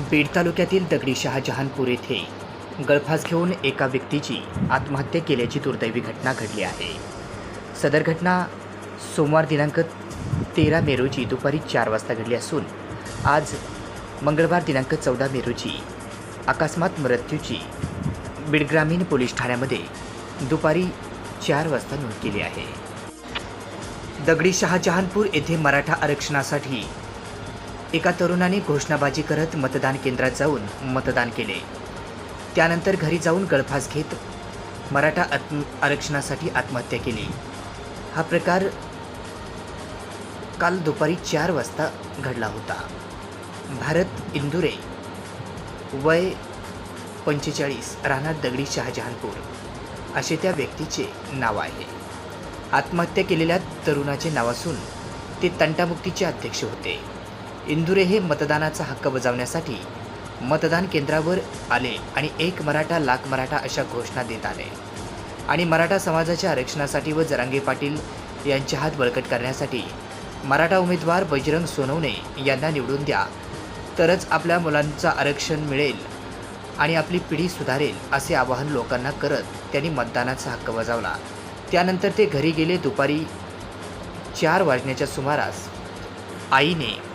बीड तालुक्यातील दगडी शहाजहानपूर येथे गळफास घेऊन एका व्यक्तीची आत्महत्या केल्याची दुर्दैवी घटना घडली आहे. सदर घटना सोमवार दिनांक तेरा मे रोजी दुपारी चार वाजता घडली असून आज मंगळवार दिनांक चौदा मे रोजी अकस्मात मृत्यूची बीड ग्रामीण पोलीस ठाण्यामध्ये दुपारी चार वाजता नोंद केली आहे. दगडी शहाजहानपूर येथे मराठा आरक्षणासाठी एका तरुणाने घोषणाबाजी करत मतदान केंद्रात जाऊन मतदान केले. त्यानंतर घरी जाऊन गळफास घेत मराठा आत्म आरक्षणासाठी आत्महत्या केली. हा प्रकार काल दुपारी चार वाजता घडला होता. भारत इंदुरे वय पंचेचाळीस राहणार दगडी शहाजहानपूर असे त्या व्यक्तीचे नाव आहे. आत्महत्या केलेल्या तरुणाचे नाव असून ते तंटामुक्तीचे अध्यक्ष होते. इंदुरे हे मतदानाचा हक्क बजावण्यासाठी मतदान केंद्रावर आले आणि एक मराठा लाख मराठा अशा घोषणा देत आले. आणि मराठा समाजाच्या आरक्षणासाठी व जरांगे पाटील यांचे हात बळकट करण्यासाठी मराठा उमेदवार बजरंग सोनवणे यांना निवडून द्या. तरच आपल्या मुलांचं आरक्षण मिळेल आणि आपली पिढी सुधारेल असे आवाहन लोकांना करत त्यांनी मतदानाचा हक्क बजावला. त्यानंतर ते घरी गेले दुपारी चार वाजण्याच्या सुमारास आईने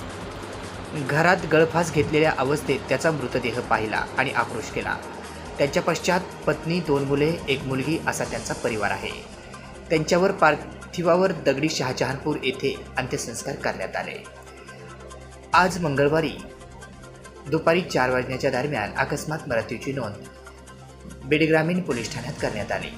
घरात गळफास घेतलेल्या अवस्थेत त्याचा मृतदेह पाहिला आणि आक्रोश केला. त्यांच्या पश्चात पत्नी दोन मुले एक मुलगी असा त्यांचा परिवार आहे. त्यांच्यावर पार्थिवावर दगडी शहाजहानपूर येथे अंत्यसंस्कार करण्यात आले. आज मंगळवारी दुपारी चार वाजण्याच्या दरम्यान अकस्मात मृत्यूची नोंद बेडग्रामीण पोलीस ठाण्यात करण्यात आली.